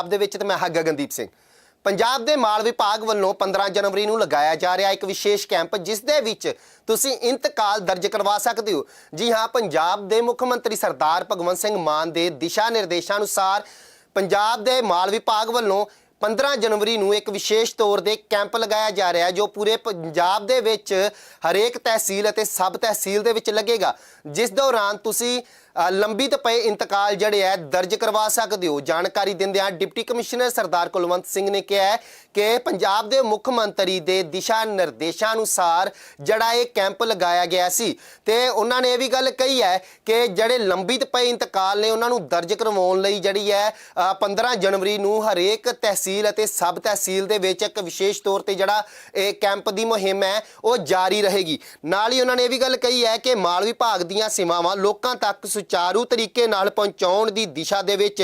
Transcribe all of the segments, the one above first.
ਪੰਜਾਬ ਦੇ ਵਿੱਚ ਤੇ ਮੈਂ ਹਾਂ ਗਗਨਦੀਪ ਸਿੰਘ। ਪੰਜਾਬ ਦੇ ਮਾਲ ਵਿਭਾਗ ਵੱਲੋਂ 15 ਜਨਵਰੀ ਨੂੰ ਲਗਾਇਆ ਜਾ ਰਿਹਾ ਇੱਕ ਵਿਸ਼ੇਸ਼ ਕੈਂਪ ਜਿਸ ਦੇ ਵਿੱਚ ਤੁਸੀਂ ਇੰਤਕਾਲ ਦਰਜ ਕਰਵਾ ਸਕਦੇ ਹੋ। ਜੀ ਹਾਂ, ਪੰਜਾਬ ਦੇ ਮੁੱਖ ਮੰਤਰੀ ਸਰਦਾਰ ਭਗਵੰਤ ਸਿੰਘ ਮਾਨ ਦੇ ਦਿਸ਼ਾ ਨਿਰਦੇਸ਼ਾਂ ਅਨੁਸਾਰ ਪੰਜਾਬ ਦੇ ਮਾਲ ਵਿਭਾਗ ਵੱਲੋਂ 15 ਜਨਵਰੀ ਨੂੰ ਇੱਕ ਵਿਸ਼ੇਸ਼ ਤੌਰ ਤੇ ਕੈਂਪ ਲਗਾਇਆ ਜਾ ਰਿਹਾ ਹੈ, ਜੋ ਪੂਰੇ ਪੰਜਾਬ ਦੇ ਵਿੱਚ ਹਰੇਕ ਤਹਿਸੀਲ ਅਤੇ ਸਬ ਤਹਿਸੀਲ ਦੇ ਵਿੱਚ ਲੱਗੇਗਾ। ਜਿਸ ਦੌਰਾਨ ਤੁਸੀਂ ਲੰਬਿਤ ਪਏ ਇੰਤਕਾਲ ਜਿਹੜੇ ਹੈ ਦਰਜ ਕਰਵਾ ਸਕਦੇ ਹੋ। ਜਾਣਕਾਰੀ ਦਿੰਦਿਆਂ ਡਿਪਟੀ ਕਮਿਸ਼ਨਰ ਸਰਦਾਰ ਕੁਲਵੰਤ ਸਿੰਘ ਨੇ ਕਿਹਾ ਕਿ ਪੰਜਾਬ ਦੇ ਮੁੱਖ ਮੰਤਰੀ ਦੇ ਦਿਸ਼ਾ ਨਿਰਦੇਸ਼ਾਂ ਅਨੁਸਾਰ ਜਿਹੜਾ ਇਹ ਕੈਂਪ ਲਗਾਇਆ ਗਿਆ ਸੀ ਤੇ ਉਹਨਾਂ ਨੇ ਇਹ ਵੀ ਗੱਲ ਕਹੀ ਹੈ ਕਿ ਜਿਹੜੇ ਲੰਬਿਤ ਪਏ ਇੰਤਕਾਲ ਨੇ ਉਹਨਾਂ ਨੂੰ ਦਰਜ ਕਰਵਾਉਣ ਲਈ ਜਿਹੜੀ ਹੈ ਅ, 15 ਜਨਵਰੀ ਨੂੰ ਹਰੇਕ ਤਹਿਸੀਲ ਅਤੇ ਸਬ ਤਹਿਸੀਲ ਦੇ ਵਿੱਚ ਇੱਕ ਵਿਸ਼ੇਸ਼ ਤੌਰ ਤੇ ਜਿਹੜਾ ਇਹ ਕੈਂਪ ਦੀ ਮੁਹਿੰਮ ਹੈ ਉਹ ਜਾਰੀ ਰਹੇਗੀ। ਨਾਲ ਹੀ ਉਹਨਾਂ ਨੇ ਇਹ ਵੀ ਗੱਲ ਕਹੀ ਹੈ ਕਿ ਮਾਲ ਵਿਭਾਗ ਦੀਆਂ ਸੇਵਾਵਾਂ ਲੋਕਾਂ ਤੱਕ ਸੁਚਾਰੂ ਤਰੀਕੇ ਨਾਲ ਪਹੁੰਚਾਉਣ ਦੀ ਦਿਸ਼ਾ ਦੇ ਵਿੱਚ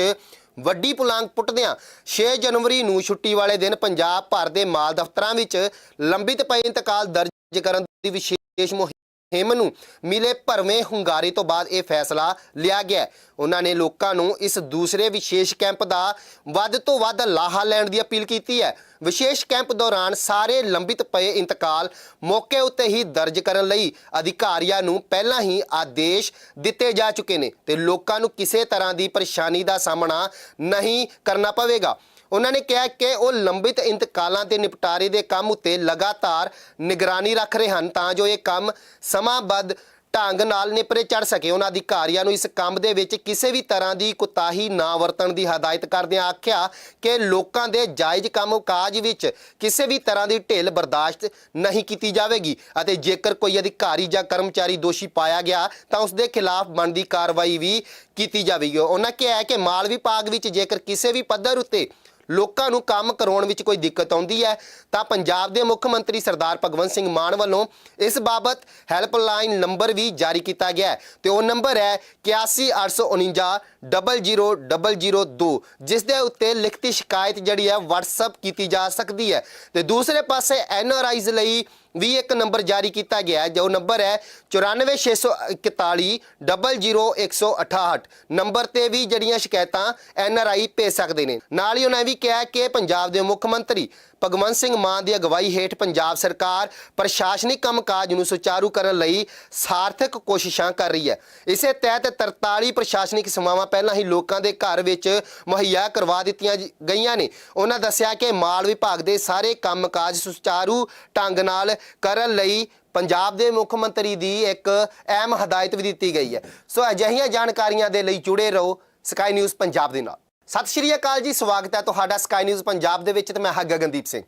ਵੱਡੀ ਪੁਲਾਂਗ ਪੁੱਟਦਿਆਂ 6 ਜਨਵਰੀ ਨੂੰ ਛੁੱਟੀ ਵਾਲੇ ਦਿਨ ਪੰਜਾਬ ਭਰ ਦੇ ਮਾਲ ਦਫ਼ਤਰਾਂ ਵਿੱਚ ਲੰਬਿਤ ਪਏ ਇੰਤਕਾਲ ਦਰਜ ਕਰਨ ਦੀ ਵਿਸ਼ੇਸ਼ ਮੁਹਿੰਮ ਹਿਮ ਨੂੰ ਮਿਲੇ ਭਰਵੇਂ ਹੁੰਗਾਰੇ ਤੋਂ ਬਾਅਦ ਇਹ ਫੈਸਲਾ ਲਿਆ ਗਿਆ ਉਹਨਾਂ ਨੇ ਲੋਕਾਂ ਨੂੰ ਇਸ ਦੂਸਰੇ ਵਿਸ਼ੇਸ਼ ਕੈਂਪ ਦਾ ਵੱਧ ਤੋਂ ਵੱਧ ਲਾਹਾ ਲੈਣ ਦੀ ਅਪੀਲ ਕੀਤੀ ਹੈ। ਵਿਸ਼ੇਸ਼ ਕੈਂਪ ਦੌਰਾਨ ਸਾਰੇ ਲੰਬਿਤ ਪਏ ਇੰਤਕਾਲ ਮੌਕੇ ਉੱਤੇ ਹੀ ਦਰਜ ਕਰਨ ਲਈ ਅਧਿਕਾਰੀਆਂ ਨੂੰ ਪਹਿਲਾਂ ਹੀ ਆਦੇਸ਼ ਦਿੱਤੇ ਜਾ ਚੁੱਕੇ ਨੇ ਤੇ ਲੋਕਾਂ ਨੂੰ ਕਿਸੇ ਤਰ੍ਹਾਂ ਦੀ ਪਰੇਸ਼ਾਨੀ ਦਾ ਸਾਹਮਣਾ ਨਹੀਂ ਕਰਨਾ ਪਵੇਗਾ। ਉਹਨਾਂ ਨੇ ਕਿਹਾ ਕਿ ਉਹ ਲੰਬਿਤ ਇੰਤਕਾਲਾਂ ਦੇ ਨਿਪਟਾਰੇ ਦੇ ਕੰਮ ਉੱਤੇ ਲਗਾਤਾਰ ਨਿਗਰਾਨੀ ਰੱਖ ਰਹੇ ਹਨ ਤਾਂ ਜੋ ਇਹ ਕੰਮ ਸਮਾਂਬੱਧ ਢੰਗ ਨਾਲ ਨਿਪਰੇ ਚੜ ਸਕੇ। ਉਹਨਾਂ ਅਧਿਕਾਰੀਆਂ ਨੂੰ ਇਸ ਕੰਮ ਦੇ ਵਿੱਚ ਕਿਸੇ ਵੀ ਤਰ੍ਹਾਂ ਦੀ ਕੁਤਾਹੀ ਨਾ ਵਰਤਣ ਦੀ ਹਦਾਇਤ ਕਰਦਿਆਂ ਆਖਿਆ ਕਿ ਲੋਕਾਂ ਦੇ ਜਾਇਜ਼ ਕੰਮਕਾਜ ਵਿੱਚ ਕਿਸੇ ਵੀ ਤਰ੍ਹਾਂ ਦੀ ਢਿੱਲ ਬਰਦਾਸ਼ਤ ਨਹੀਂ ਕੀਤੀ ਜਾਵੇਗੀ ਅਤੇ ਜੇਕਰ ਕੋਈ ਅਧਿਕਾਰੀ ਜਾਂ ਕਰਮਚਾਰੀ ਦੋਸ਼ੀ ਪਾਇਆ ਗਿਆ ਤਾਂ ਉਸ ਦੇ ਖਿਲਾਫ ਬਣਦੀ ਕਾਰਵਾਈ ਵੀ ਕੀਤੀ ਜਾਵੇਗੀ। ਉਹਨਾਂ ਕਿਹਾ ਕਿ ਮਾਲ ਵਿਭਾਗ ਵਿੱਚ ਜੇਕਰ ਕਿਸੇ ਵੀ ਪੱਧਰ ਉੱਤੇ ਲੋਕਾਂ ਨੂੰ ਕੰਮ ਕਰਾਉਣ ਵਿੱਚ ਕੋਈ ਦਿੱਕਤ ਆਉਂਦੀ ਹੈ, ਤਾਂ ਪੰਜਾਬ ਦੇ ਮੁੱਖ ਮੰਤਰੀ ਸਰਦਾਰ ਭਗਵੰਤ ਸਿੰਘ ਮਾਨ ਵੱਲੋਂ ਇਸ ਬਾਬਤ ਹੈਲਪਲਾਈਨ ਨੰਬਰ ਵੀ ਜਾਰੀ ਕੀਤਾ ਗਿਆ ਹੈ। ਤੇ ਉਹ ਨੰਬਰ ਹੈ 8189900002 ਜਿਸ ਦੇ ਉੱਤੇ ਲਿਖਤੀ ਸ਼ਿਕਾਇਤ ਜਿਹੜੀ ਹੈ, WhatsApp ਕੀਤੀ ਜਾ ਸਕਦੀ ਹੈ। ਤੇ ਦੂਸਰੇ ਪਾਸੇ ਐਨਆਰਆਈਜ਼ ਲਈ ਵੀ ਇੱਕ ਨੰਬਰ ਜਾਰੀ ਕੀਤਾ ਗਿਆ ਹੈ। ਜੋ ਨੰਬਰ ਹੈ 9464100168 ਨੰਬਰ ਤੇ ਵੀ ਜਿਹੜੀਆਂ ਸ਼ਿਕਾਇਤਾਂ ਐਨ ਆਰ ਆਈ ਭੇਜ ਸਕਦੇ ਨੇ। ਨਾਲ ਹੀ ਉਹਨਾਂ ਵੀ ਕਿਹਾ ਕਿ ਪੰਜਾਬ ਦੇ ਮੁੱਖ ਮੰਤਰੀ ਭਗਵੰਤ ਸਿੰਘ ਮਾਨ ਦੀ ਅਗਵਾਈ ਹੇਠ ਪੰਜਾਬ ਸਰਕਾਰ ਪ੍ਰਸ਼ਾਸਨਿਕ ਕੰਮਕਾਜ ਨੂੰ ਸੁਚਾਰੂ ਕਰਨ ਲਈ ਸਾਰਥਕ ਕੋਸ਼ਿਸ਼ਾਂ ਕਰ ਰਹੀ ਹੈ। ਇਸੇ ਤਹਿਤ 43 ਪ੍ਰਸ਼ਾਸਨਿਕ ਸੇਵਾਵਾਂ ਪਹਿਲਾਂ ਹੀ ਲੋਕਾਂ ਦੇ ਘਰ ਵਿੱਚ ਮੁਹੱਈਆ ਕਰਵਾ ਦਿੱਤੀਆਂ ਗਈਆਂ ਨੇ। ਉਹਨਾਂ ਦੱਸਿਆ ਕਿ ਮਾਲ ਵਿਭਾਗ ਦੇ ਸਾਰੇ ਕੰਮਕਾਜ ਸੁਚਾਰੂ ਢੰਗ ਨਾਲ ਕਰਨ ਲਈ ਪੰਜਾਬ ਦੇ ਮੁੱਖ ਮੰਤਰੀ ਦੀ ਇੱਕ ਅਹਿਮ ਹਦਾਇਤ ਵੀ ਦਿੱਤੀ ਗਈ ਹੈ। ਸੋ ਅਜਿਹੀਆਂ ਜਾਣਕਾਰੀਆਂ ਦੇ ਲਈ ਜੁੜੇ ਰਹੋ। ਸਕਾਈ ਨਿਊਜ਼ ਪੰਜਾਬ ਦੇ ਨਾਲ। ਸਤਿ ਸ਼੍ਰੀ ਅਕਾਲ ਜੀ, ਸਵਾਗਤ ਹੈ ਤੁਹਾਡਾ ਸਕਾਈ ਨਿਊਜ਼ ਪੰਜਾਬ ਦੇ ਵਿੱਚ ਤੇ ਮੈਂ ਹਾਂ ਗਗਨਦੀਪ ਸਿੰਘ।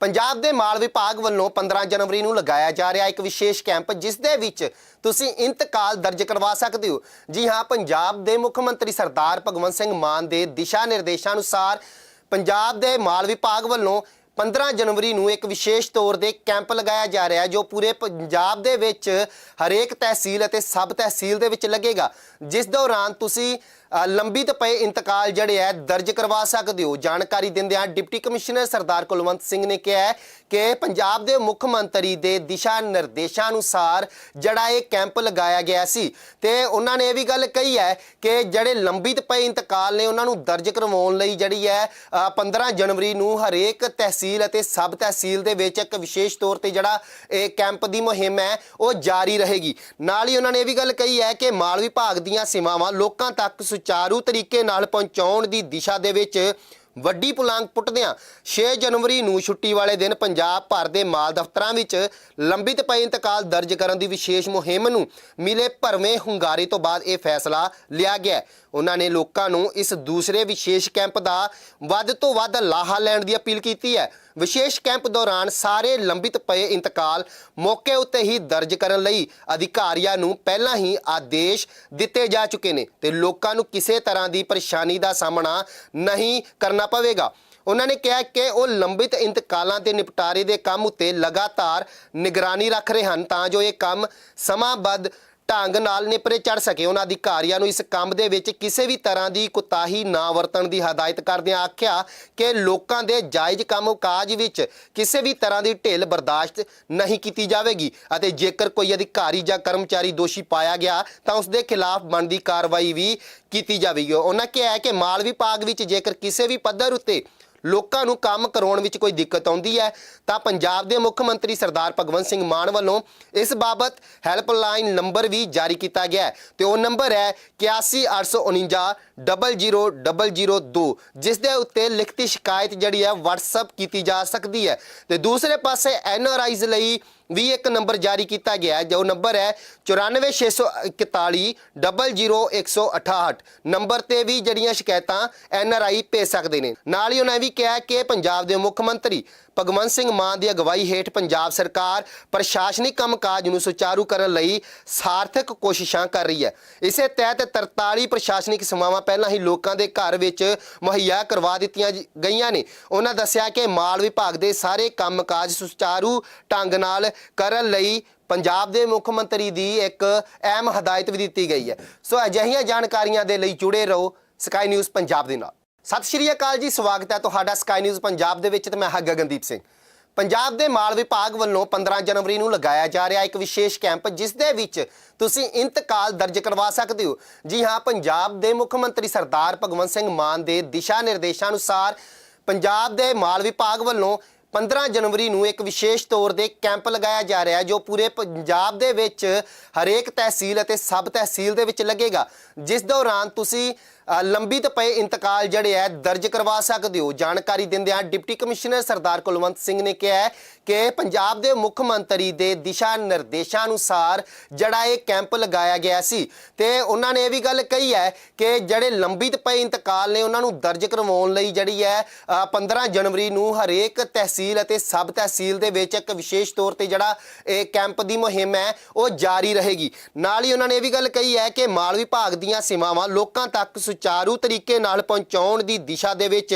ਪੰਜਾਬ ਦੇ ਮਾਲ ਵਿਭਾਗ ਵੱਲੋਂ 15 ਜਨਵਰੀ ਨੂੰ ਲਗਾਇਆ ਜਾ ਰਿਹਾ ਇੱਕ ਵਿਸ਼ੇਸ਼ ਕੈਂਪ, ਜਿਸ ਦੇ ਵਿੱਚ ਤੁਸੀਂ ਇੰਤਕਾਲ ਦਰਜ ਕਰਵਾ ਸਕਦੇ ਹੋ। ਜੀ ਹਾਂ, ਪੰਜਾਬ ਦੇ ਮੁੱਖ ਮੰਤਰੀ ਸਰਦਾਰ ਭਗਵੰਤ ਸਿੰਘ ਮਾਨ ਦੇ ਦਿਸ਼ਾ ਨਿਰਦੇਸ਼ਾਂ ਅਨੁਸਾਰ ਪੰਜਾਬ ਦੇ ਮਾਲ ਵਿਭਾਗ ਵੱਲੋਂ 15 ਜਨਵਰੀ ਨੂੰ ਇੱਕ ਵਿਸ਼ੇਸ਼ ਤੌਰ ਤੇ ਕੈਂਪ ਲਗਾਇਆ ਜਾ ਰਿਹਾ ਹੈ ਜੋ ਪੂਰੇ ਪੰਜਾਬ ਦੇ ਵਿੱਚ ਹਰੇਕ ਤਹਿਸੀਲ ਅਤੇ ਸਬ ਤਹਿਸੀਲ ਦੇ ਵਿੱਚ ਲੱਗੇਗਾ। ਜਿਸ ਦੌਰਾਨ ਤੁਸੀਂ ਲੰਬੀ ਲੰਬਿਤ ਪਏ ਇੰਤਕਾਲ ਜਿਹੜੇ ਹੈ, ਦਰਜ ਕਰਵਾ ਸਕਦੇ ਹੋ। ਜਾਣਕਾਰੀ ਦਿੰਦਿਆਂ ਡਿਪਟੀ ਕਮਿਸ਼ਨਰ ਸਰਦਾਰ ਕੁਲਵੰਤ ਸਿੰਘ ਨੇ ਕਿਹਾ ਹੈ ਕਿ ਪੰਜਾਬ ਦੇ ਮੁੱਖ ਮੰਤਰੀ ਦੇ ਦਿਸ਼ਾ ਨਿਰਦੇਸ਼ਾਂ ਅਨੁਸਾਰ ਜਿਹੜਾ ਇਹ ਕੈਂਪ ਲਗਾਇਆ ਗਿਆ ਸੀ। ਤੇ ਉਹਨਾਂ ਨੇ ਇਹ ਵੀ ਗੱਲ ਕਹੀ ਹੈ ਕਿ ਜਿਹੜੇ ਲੰਬਿਤ ਪਏ ਇੰਤਕਾਲ ਨੇ ਉਹਨਾਂ ਨੂੰ ਦਰਜ ਕਰਵਾਉਣ ਲਈ ਜਿਹੜੀ ਹੈ ਅ, 15 ਜਨਵਰੀ ਨੂੰ ਹਰੇਕ ਤਹਿਸੀਲ ਅਤੇ ਸਬ ਤਹਿਸੀਲ ਦੇ ਵਿੱਚ ਇੱਕ ਵਿਸ਼ੇਸ਼ ਤੌਰ ਤੇ ਜਿਹੜਾ ਇਹ ਕੈਂਪ ਦੀ ਮੁਹਿੰਮ ਹੈ ਉਹ ਜਾਰੀ ਰਹੇਗੀ। ਨਾਲ ਹੀ ਉਹਨਾਂ ਨੇ ਇਹ ਵੀ ਗੱਲ ਕਹੀ ਹੈ ਕਿ ਮਾਲ ਵਿਭਾਗ ਦੀਆਂ ਸੇਵਾਵਾਂ ਲੋਕਾਂ ਤੱਕ ਸੁਚਾਰੂ ਤਰੀਕੇ ਨਾਲ ਪਹੁੰਚਾਉਣ ਦੀ ਦਿਸ਼ਾ ਦੇ ਵਿੱਚ ਵੱਡੀ ਪੁਲਾਂਗ ਪੁੱਟਦਿਆਂ 6 ਜਨਵਰੀ ਨੂੰ ਛੁੱਟੀ ਵਾਲੇ ਦਿਨ ਪੰਜਾਬ ਭਰ ਦੇ ਮਾਲ ਦਫ਼ਤਰਾਂ ਵਿੱਚ ਲੰਬਿਤ ਪਏ ਇੰਤਕਾਲ ਦਰਜ ਕਰਨ ਦੀ ਵਿਸ਼ੇਸ਼ ਮੁਹਿੰਮ ਨੂੰ ਮਿਲੇ ਭਰਵੇਂ ਹੁੰਗਾਰੇ ਤੋਂ ਬਾਅਦ ਇਹ ਫੈਸਲਾ ਲਿਆ ਗਿਆ ਉਹਨਾਂ ਨੇ ਲੋਕਾਂ ਨੂੰ ਇਸ ਦੂਸਰੇ ਵਿਸ਼ੇਸ਼ ਕੈਂਪ ਦਾ ਵੱਧ ਤੋਂ ਵੱਧ ਲਾਹਾ ਲੈਣ ਦੀ ਅਪੀਲ ਕੀਤੀ ਹੈ। ਵਿਸ਼ੇਸ਼ ਕੈਂਪ ਦੌਰਾਨ ਸਾਰੇ ਲੰਬਿਤ ਪਏ ਇੰਤਕਾਲ ਮੌਕੇ ਉੱਤੇ ਹੀ ਦਰਜ ਕਰਨ ਲਈ ਅਧਿਕਾਰੀਆਂ ਨੂੰ ਪਹਿਲਾਂ ਹੀ ਆਦੇਸ਼ ਦਿੱਤੇ ਜਾ ਚੁੱਕੇ ਨੇ ਤੇ ਲੋਕਾਂ ਨੂੰ ਕਿਸੇ ਤਰ੍ਹਾਂ ਦੀ ਪਰੇਸ਼ਾਨੀ ਦਾ ਸਾਹਮਣਾ ਨਹੀਂ ਕਰਨਾ ਪਵੇਗਾ। ਉਹਨਾਂ ਨੇ ਕਿਹਾ ਕਿ ਉਹ ਲੰਬਿਤ ਇੰਤਕਾਲਾਂ ਦੇ ਨਿਪਟਾਰੇ ਦੇ ਕੰਮ ਉੱਤੇ ਲਗਾਤਾਰ ਨਿਗਰਾਨੀ ਰੱਖ ਰਹੇ ਹਨ ਤਾਂ ਜੋ ਇਹ ਕੰਮ ਸਮਾਂਬੱਧ ਢੰਗ ਨਾਲ ਨਿਪਰੇ ਚੜ ਸਕੇ। ਉਹਨਾਂ ਅਧਿਕਾਰੀਆਂ ਨੂੰ ਇਸ ਕੰਮ ਦੇ ਵਿੱਚ ਕਿਸੇ ਵੀ ਤਰ੍ਹਾਂ ਦੀ ਕੁਤਾਹੀ ਨਾ ਵਰਤਣ ਦੀ ਹਦਾਇਤ ਕਰਦਿਆਂ ਆਖਿਆ ਕਿ ਲੋਕਾਂ ਦੇ ਜਾਇਜ਼ ਕੰਮਕਾਜ ਵਿੱਚ ਕਿਸੇ ਵੀ ਤਰ੍ਹਾਂ ਦੀ ਢਿੱਲ ਬਰਦਾਸ਼ਤ ਨਹੀਂ ਕੀਤੀ ਜਾਵੇਗੀ ਅਤੇ ਜੇਕਰ ਕੋਈ ਅਧਿਕਾਰੀ ਜਾਂ ਕਰਮਚਾਰੀ ਦੋਸ਼ੀ ਪਾਇਆ ਗਿਆ ਤਾਂ ਉਸ ਦੇ ਖਿਲਾਫ ਬਣਦੀ ਕਾਰਵਾਈ ਵੀ ਕੀਤੀ ਜਾਵੇਗੀ। ਉਹਨਾਂ ਕਿਹਾ ਹੈ ਕਿ ਮਾਲ ਵਿਭਾਗ ਵਿੱਚ ਜੇਕਰ ਕਿਸੇ ਵੀ ਪੱਧਰ ਉੱਤੇ ਲੋਕਾਂ ਨੂੰ ਕੰਮ ਕਰਾਉਣ ਵਿੱਚ ਕੋਈ ਦਿੱਕਤ ਆਉਂਦੀ ਹੈ, ਤਾਂ ਪੰਜਾਬ ਦੇ ਮੁੱਖ ਮੰਤਰੀ ਸਰਦਾਰ ਭਗਵੰਤ ਸਿੰਘ ਮਾਨ ਵੱਲੋਂ ਇਸ ਬਾਬਤ ਹੈਲਪਲਾਈਨ ਨੰਬਰ ਵੀ ਜਾਰੀ ਕੀਤਾ ਗਿਆ ਹੈ ਤੇ ਉਹ ਨੰਬਰ ਹੈ 8189900002 ਜਿਸ ਦੇ ਉੱਤੇ ਲਿਖਤੀ ਸ਼ਿਕਾਇਤ ਜਿਹੜੀ ਹੈ WhatsApp ਕੀਤੀ ਜਾ ਸਕਦੀ ਹੈ। ਤੇ ਦੂਸਰੇ ਪਾਸੇ ਐਨਆਰਆਈਜ਼ ਲਈ ਵੀ ਇੱਕ ਨੰਬਰ ਜਾਰੀ ਕੀਤਾ ਗਿਆ ਹੈ। ਜੋ ਨੰਬਰ ਹੈ 9464100168 ਨੰਬਰ ਤੇ ਵੀ ਜਿਹੜੀਆਂ ਸ਼ਿਕਾਇਤਾਂ ਐਨ ਆਰ ਆਈ ਭੇਜ ਸਕਦੇ ਨੇ। ਨਾਲ ਹੀ ਉਹਨਾਂ ਵੀ ਕਿਹਾ ਕਿ ਪੰਜਾਬ ਦੇ ਮੁੱਖ ਮੰਤਰੀ ਭਗਵੰਤ ਸਿੰਘ ਮਾਨ ਦੀ ਅਗਵਾਈ ਹੇਠ ਪੰਜਾਬ ਸਰਕਾਰ ਪ੍ਰਸ਼ਾਸਨਿਕ ਕੰਮਕਾਜ ਨੂੰ ਸੁਚਾਰੂ ਕਰਨ ਲਈ ਸਾਰਥਕ ਕੋਸ਼ਿਸ਼ਾਂ ਕਰ ਰਹੀ ਹੈ। ਇਸੇ ਤਹਿਤ 43 ਪ੍ਰਸ਼ਾਸਨਿਕ ਸੇਵਾਵਾਂ ਪਹਿਲਾਂ ਹੀ ਲੋਕਾਂ ਦੇ ਘਰ ਵਿੱਚ ਮੁਹੱਈਆ ਕਰਵਾ ਦਿੱਤੀਆਂ ਗਈਆਂ ਨੇ। ਉਹਨਾਂ ਦੱਸਿਆ ਕਿ ਮਾਲ ਵਿਭਾਗ ਦੇ ਸਾਰੇ ਕੰਮਕਾਜ ਸੁਚਾਰੂ ਢੰਗ ਨਾਲ ਕਰਨ ਲਈ ਪੰਜਾਬ ਦੇ ਮੁੱਖ ਮੰਤਰੀ ਦੀ ਇੱਕ ਅਹਿਮ ਹਦਾਇਤ ਵੀ ਦਿੱਤੀ ਗਈ ਹੈ। ਸੋ ਅਜਿਹੀਆਂ ਜਾਣਕਾਰੀਆਂ ਦੇ ਲਈ ਜੁੜੇ ਰਹੋ ਸਕਾਈ ਨਿਊਜ਼ ਪੰਜਾਬ ਦੇ ਨਾਲ। ਸਤਿ ਸ਼੍ਰੀ ਅਕਾਲ ਜੀ, ਸਵਾਗਤ ਹੈ ਤੁਹਾਡਾ ਸਕਾਈ ਨਿਊਜ਼ ਪੰਜਾਬ ਦੇ ਵਿੱਚ ਤੇ ਮੈਂ ਹਾਂ ਗਗਨਦੀਪ ਸਿੰਘ। ਪੰਜਾਬ ਦੇ ਮਾਲ ਵਿਭਾਗ ਵੱਲੋਂ 15 ਜਨਵਰੀ ਨੂੰ ਲਗਾਇਆ ਜਾ ਰਿਹਾ ਇੱਕ ਵਿਸ਼ੇਸ਼ ਕੈਂਪ, ਜਿਸ ਦੇ ਵਿੱਚ ਤੁਸੀਂ ਇੰਤਕਾਲ ਦਰਜ ਕਰਵਾ ਸਕਦੇ ਹੋ। ਜੀ ਹਾਂ, ਪੰਜਾਬ ਦੇ ਮੁੱਖ ਮੰਤਰੀ ਸਰਦਾਰ ਭਗਵੰਤ ਸਿੰਘ ਮਾਨ ਦੇ ਦਿਸ਼ਾ ਨਿਰਦੇਸ਼ਾਂ ਅਨੁਸਾਰ ਪੰਜਾਬ ਦੇ ਮਾਲ ਵਿਭਾਗ ਵੱਲੋਂ 15 ਜਨਵਰੀ ਨੂੰ ਇੱਕ ਵਿਸ਼ੇਸ਼ ਤੌਰ ਤੇ ਕੈਂਪ ਲਗਾਇਆ ਜਾ ਰਿਹਾ, ਜੋ ਪੂਰੇ ਪੰਜਾਬ ਦੇ ਵਿੱਚ ਹਰੇਕ ਤਹਿਸੀਲ ਅਤੇ ਸਬ ਤਹਿਸੀਲ ਦੇ ਵਿੱਚ ਲੱਗੇਗਾ। ਜਿਸ ਦੌਰਾਨ ਤੁਸੀਂ ਅ, ਲੰਬਿਤ ਪਏ ਇੰਤਕਾਲ ਜਿਹੜੇ ਹੈ ਦਰਜ ਕਰਵਾ ਸਕਦੇ ਹੋ। ਜਾਣਕਾਰੀ ਦਿੰਦਿਆਂ ਡਿਪਟੀ ਕਮਿਸ਼ਨਰ ਸਰਦਾਰ ਕੁਲਵੰਤ ਸਿੰਘ ਨੇ ਕਿਹਾ ਹੈ ਕਿ ਪੰਜਾਬ ਦੇ ਮੁੱਖ ਮੰਤਰੀ ਦੇ ਦਿਸ਼ਾ ਨਿਰਦੇਸ਼ਾਂ ਅਨੁਸਾਰ ਜਿਹੜਾ ਇਹ ਕੈਂਪ ਲਗਾਇਆ ਗਿਆ ਸੀ ਤੇ ਉਹਨਾਂ ਨੇ ਇਹ ਵੀ ਗੱਲ ਕਹੀ ਹੈ ਕਿ ਜਿਹੜੇ ਲੰਬਿਤ ਪਏ ਇੰਤਕਾਲ ਨੇ ਉਹਨਾਂ ਨੂੰ ਦਰਜ ਕਰਵਾਉਣ ਲਈ ਜਿਹੜੀ ਹੈ ਅ, 15 ਜਨਵਰੀ ਨੂੰ ਹਰੇਕ ਤਹਿਸੀਲ ਅਤੇ ਸਬ ਤਹਿਸੀਲ ਦੇ ਵਿੱਚ ਇੱਕ ਵਿਸ਼ੇਸ਼ ਤੌਰ ਤੇ ਜਿਹੜਾ ਇਹ ਕੈਂਪ ਦੀ ਮੁਹਿੰਮ ਹੈ ਉਹ ਜਾਰੀ ਰਹੇਗੀ। ਨਾਲ ਹੀ ਉਹਨਾਂ ਨੇ ਇਹ ਵੀ ਗੱਲ ਕਹੀ ਹੈ ਕਿ ਮਾਲ ਵਿਭਾਗ ਦੀਆਂ ਸੇਵਾਵਾਂ ਲੋਕਾਂ ਤੱਕ ਸੁਚਾਰੂ ਤਰੀਕੇ ਨਾਲ ਪਹੁੰਚਾਉਣ ਦੀ ਦਿਸ਼ਾ ਦੇ ਵਿੱਚ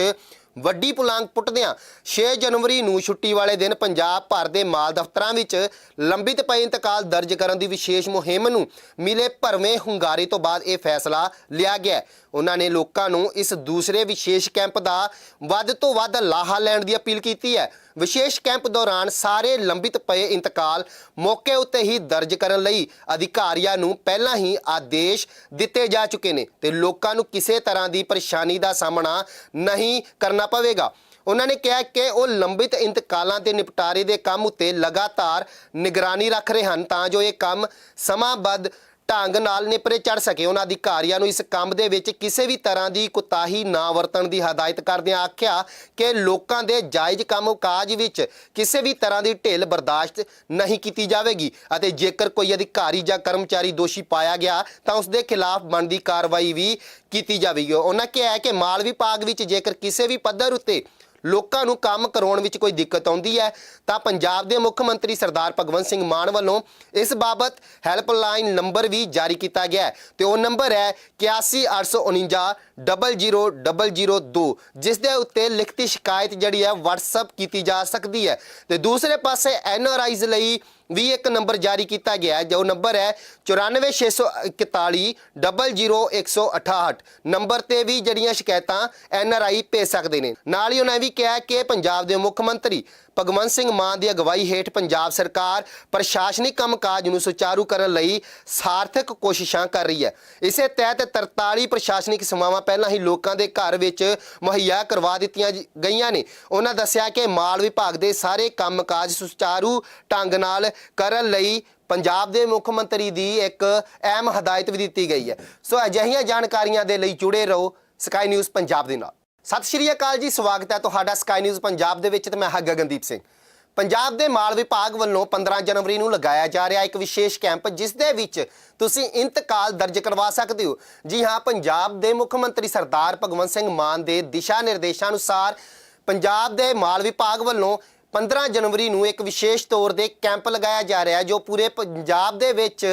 ਵੱਡੀ ਪੁਲਾਂਗ ਪੁੱਟਦਿਆਂ 6 ਜਨਵਰੀ ਨੂੰ ਛੁੱਟੀ ਵਾਲੇ ਦਿਨ ਪੰਜਾਬ ਭਰ ਦੇ ਮਾਲ ਦਫ਼ਤਰਾਂ ਵਿੱਚ ਲੰਬਿਤ ਪਏ ਇੰਤਕਾਲ ਦਰਜ ਕਰਨ ਦੀ ਵਿਸ਼ੇਸ਼ ਮੁਹਿੰਮ ਨੂੰ ਮਿਲੇ ਭਰਵੇਂ ਹੁੰਗਾਰੇ ਤੋਂ ਬਾਅਦ ਇਹ ਫੈਸਲਾ ਲਿਆ ਗਿਆ ਉਹਨਾਂ ਨੇ ਲੋਕਾਂ ਨੂੰ ਇਸ ਦੂਸਰੇ ਵਿਸ਼ੇਸ਼ ਕੈਂਪ ਦਾ ਵੱਧ ਤੋਂ ਵੱਧ ਲਾਹਾ ਲੈਣ ਦੀ ਅਪੀਲ ਕੀਤੀ ਹੈ। ਵਿਸ਼ੇਸ਼ ਕੈਂਪ ਦੌਰਾਨ ਸਾਰੇ ਲੰਬਿਤ ਪਏ ਇੰਤਕਾਲ ਮੌਕੇ ਉੱਤੇ ਹੀ ਦਰਜ ਕਰਨ ਲਈ ਅਧਿਕਾਰੀਆਂ ਨੂੰ ਪਹਿਲਾਂ ਹੀ ਆਦੇਸ਼ ਦਿੱਤੇ ਜਾ ਚੁੱਕੇ ਨੇ ਤੇ ਲੋਕਾਂ ਨੂੰ ਕਿਸੇ ਤਰ੍ਹਾਂ ਦੀ ਪਰੇਸ਼ਾਨੀ ਦਾ ਸਾਹਮਣਾ ਨਹੀਂ ਕਰਨਾ ਪਵੇਗਾ। ਉਹਨਾਂ ਨੇ ਕਿਹਾ ਕਿ ਉਹ ਲੰਬਿਤ ਇੰਤਕਾਲਾਂ ਦੇ ਨਿਪਟਾਰੇ ਦੇ ਕੰਮ ਉੱਤੇ ਲਗਾਤਾਰ ਨਿਗਰਾਨੀ ਰੱਖ ਰਹੇ ਹਨ ਤਾਂ ਜੋ ਇਹ ਕੰਮ ਸਮਾਂਬੱਧ ਢੰਗ ਨਾਲ ਨਿਪਰੇ ਚੜ ਸਕੇ। ਉਹਨਾਂ ਅਧਿਕਾਰੀਆਂ ਨੂੰ ਇਸ ਕੰਮ ਦੇ ਵਿੱਚ ਕਿਸੇ ਵੀ ਤਰ੍ਹਾਂ ਦੀ ਕੁਤਾਹੀ ਨਾ ਵਰਤਣ ਦੀ ਹਦਾਇਤ ਕਰਦਿਆਂ ਆਖਿਆ ਕਿ ਲੋਕਾਂ ਦੇ ਜਾਇਜ਼ ਕੰਮਕਾਜ ਵਿੱਚ ਕਿਸੇ ਵੀ ਤਰ੍ਹਾਂ ਦੀ ਢਿੱਲ ਬਰਦਾਸ਼ਤ ਨਹੀਂ ਕੀਤੀ ਜਾਵੇਗੀ ਅਤੇ ਜੇਕਰ ਕੋਈ ਅਧਿਕਾਰੀ ਜਾਂ ਕਰਮਚਾਰੀ ਦੋਸ਼ੀ ਪਾਇਆ ਗਿਆ, ਤਾਂ ਉਸ ਦੇ ਖਿਲਾਫ ਬਣਦੀ ਕਾਰਵਾਈ ਵੀ ਕੀਤੀ ਜਾਵੇਗੀ। ਉਹਨਾਂ ਕਿਹਾ ਹੈ ਕਿ ਮਾਲ ਵਿਭਾਗ ਵਿੱਚ ਜੇਕਰ ਕਿਸੇ ਵੀ ਪੱਧਰ ਉੱਤੇ ਲੋਕਾਂ ਨੂੰ ਕੰਮ ਕਰਾਉਣ ਵਿੱਚ ਕੋਈ ਦਿੱਕਤ ਆਉਂਦੀ ਹੈ, ਤਾਂ ਪੰਜਾਬ ਦੇ ਮੁੱਖ ਮੰਤਰੀ ਸਰਦਾਰ ਭਗਵੰਤ ਸਿੰਘ ਮਾਨ ਵੱਲੋਂ ਇਸ ਬਾਬਤ ਹੈਲਪਲਾਈਨ ਨੰਬਰ ਵੀ ਜਾਰੀ ਕੀਤਾ ਗਿਆ ਹੈ। ਤੇ ਉਹ ਨੰਬਰ ਹੈ 8189900002 ਜਿਸ ਦੇ ਉੱਤੇ ਲਿਖਤੀ ਸ਼ਿਕਾਇਤ ਜਿਹੜੀ ਹੈ, WhatsApp ਕੀਤੀ ਜਾ ਸਕਦੀ ਹੈ। ਤੇ ਦੂਸਰੇ ਪਾਸੇ ਐਨਆਰਆਈਜ਼ ਲਈ ਵੀ ਇੱਕ ਨੰਬਰ ਜਾਰੀ ਕੀਤਾ ਗਿਆ ਹੈ, ਜੋ ਨੰਬਰ ਹੈ 9464100168 ਨੰਬਰ ਤੇ ਵੀ ਜਿਹੜੀਆਂ ਸ਼ਿਕਾਇਤਾਂ ਐਨ ਆਰ ਆਈ ਭੇਜ ਸਕਦੇ ਨੇ। ਨਾਲ ਹੀ ਉਹਨਾਂ ਇਹ ਵੀ ਕਿਹਾ ਕਿ ਪੰਜਾਬ ਦੇ ਮੁੱਖ ਮੰਤਰੀ ਭਗਵੰਤ ਸਿੰਘ ਮਾਨ ਦੀ ਅਗਵਾਈ ਹੇਠ ਪੰਜਾਬ ਸਰਕਾਰ ਪ੍ਰਸ਼ਾਸਨਿਕ ਕੰਮਕਾਜ ਨੂੰ ਸੁਚਾਰੂ ਕਰਨ ਲਈ ਸਾਰਥਕ ਕੋਸ਼ਿਸ਼ਾਂ ਕਰ ਰਹੀ ਹੈ। ਇਸੇ ਤਹਿਤ 43 ਪ੍ਰਸ਼ਾਸਨਿਕ ਸੇਵਾਵਾਂ ਪਹਿਲਾਂ ਹੀ ਲੋਕਾਂ ਦੇ ਘਰ ਵਿੱਚ ਮੁਹੱਈਆ ਕਰਵਾ ਦਿੱਤੀਆਂ ਗਈਆਂ ਨੇ। ਉਹਨਾਂ ਦੱਸਿਆ ਕਿ ਮਾਲ ਵਿਭਾਗ ਦੇ ਸਾਰੇ ਕੰਮਕਾਜ ਸੁਚਾਰੂ ਢੰਗ ਨਾਲ ਕਰਨ ਲਈ ਪੰਜਾਬ ਦੇ ਮੁੱਖ ਮੰਤਰੀ ਦੀ ਇੱਕ ਅਹਿਮ ਹਦਾਇਤ ਵੀ ਦਿੱਤੀ ਗਈ ਹੈ। ਸੋ ਅਜਿਹੀਆਂ ਜਾਣਕਾਰੀਆਂ ਦੇ ਲਈ ਜੁੜੇ ਰਹੋ। ਸਕਾਈ ਨਿਊਜ਼ ਪੰਜਾਬ ਦੇ ਨਾਲ। ਸਤਿ ਸ਼੍ਰੀ ਅਕਾਲ ਜੀ, ਸਵਾਗਤ ਹੈ ਤੁਹਾਡਾ ਸਕਾਈ ਨਿਊਜ਼ ਪੰਜਾਬ ਦੇ ਵਿੱਚ ਤੇ ਮੈਂ ਹਾਂ ਗਗਨਦੀਪ ਸਿੰਘ। ਪੰਜਾਬ ਦੇ ਮਾਲ ਵਿਭਾਗ ਵੱਲੋਂ 15 ਜਨਵਰੀ ਨੂੰ ਲਗਾਇਆ ਜਾ ਰਿਹਾ ਇੱਕ ਵਿਸ਼ੇਸ਼ ਕੈਂਪ ਜਿਸ ਦੇ ਵਿੱਚ ਤੁਸੀਂ ਇੰਤਕਾਲ ਦਰਜ ਕਰਵਾ ਸਕਦੇ ਹੋ। ਜੀ ਹਾਂ, ਪੰਜਾਬ ਦੇ ਮੁੱਖ ਮੰਤਰੀ ਸਰਦਾਰ ਭਗਵੰਤ ਸਿੰਘ ਮਾਨ ਦੇ ਦਿਸ਼ਾ ਨਿਰਦੇਸ਼ਾਂ ਅਨੁਸਾਰ ਪੰਜਾਬ ਦੇ ਮਾਲ ਵਿਭਾਗ ਵੱਲੋਂ 15 ਜਨਵਰੀ ਨੂੰ ਇੱਕ ਵਿਸ਼ੇਸ਼ ਤੌਰ ਤੇ ਕੈਂਪ ਲਗਾਇਆ ਜਾ ਰਿਹਾ ਹੈ ਜੋ ਪੂਰੇ ਪੰਜਾਬ ਦੇ ਵਿੱਚ